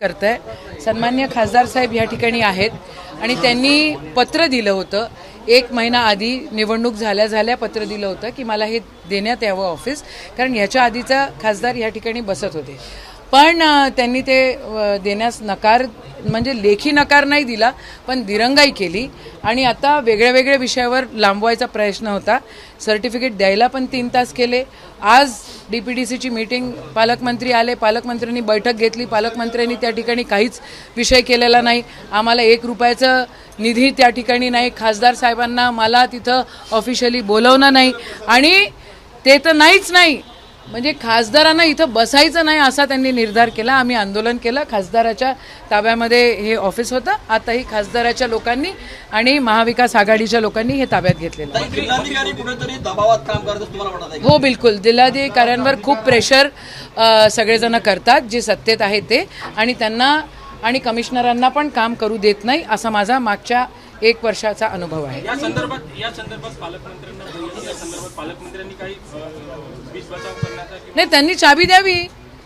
करताय. सन्मान्य खासदार साहेब या ठिकाणी आहेत आणि त्यांनी पत्र दिलं होतं. एक महिना आधी निवडणूक झाल्या झाल्या पत्र दिलं होतं की मला हे देण्यात यावं ऑफिस कारण ह्याच्या आधीचा खासदार या ठिकाणी बसत होते. पण त्यांनी ते देण्यास नकार म्हणजे लेखी नकार नाही दिला पण दिरंगाई केली. आणि आता वेगळ्या वेगळ्या विषयावर लांबवायचा प्रयत्न होता. सर्टिफिकेट द्यायला पण तीन तास केले. आज डी पी डी सीची मीटिंग पालकमंत्री आले. पालकमंत्र्यांनी बैठक घेतली. पालकमंत्र्यांनी त्या ठिकाणी काहीच विषय केलेला नाही. आम्हाला एक रुपयाचं निधी त्या ठिकाणी नाही. खासदार साहेबांना मला तिथं ऑफिशियली बोलवणं नाही. आणि ते तर नाहीच नाही. म्हणजे खासदारांना इथं बसायचं नाही असा त्यांनी निर्धार केला. आम्ही आंदोलन केलं. खासदाराच्या ताब्यामध्ये हे ऑफिस होतं. आताही खासदाराच्या लोकांनी आणि महाविकास आघाडीच्या लोकांनी हे ताब्यात घेतलेलं हो बिलकुल. जिल्हाधिकाऱ्यांवर खूप प्रेशर सगळेजण करतात. जे सत्तेत आहे ते. आणि त्यांना आणि कमिशनरांना पण काम करू देत नाही असा माझा मागच्या एक वर्षाचा अनुभव आहे. या संदर्भात या संदर्भात पालकमंत्र्यांना काही नाही त्यांनी चाबी द्यावी.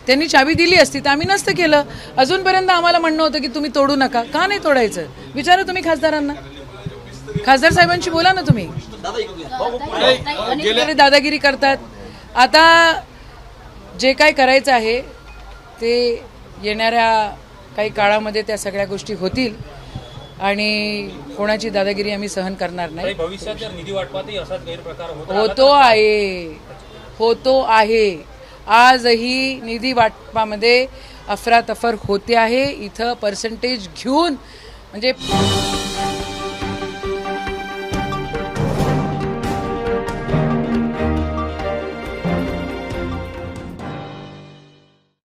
त्यांनी चाबी दिली असती तर आम्ही नसतं केलं. अजूनपर्यंत आम्हाला म्हणणं होतं की तुम्ही तोडू नका. का नाही तोडायचं? विचारा तुम्ही खासदारांना. खासदार साहेबांशी बोला ना तुम्ही. दादागिरी करतात. आता जे काय करायचं आहे ते येणाऱ्या काही काळामध्ये त्या सगळ्या गोष्टी होतील. आणि कोणाची दादागिरी आम्ही सहन करणार नाही. भविष्यात जर निधी वाटपातही असाच गैरप्रकार होत होतो आहे. होतो आहे. आजही निधी वाटपामध्ये अफरातफर होते आहे. इथं पर्सेंटेज घेऊन म्हणजे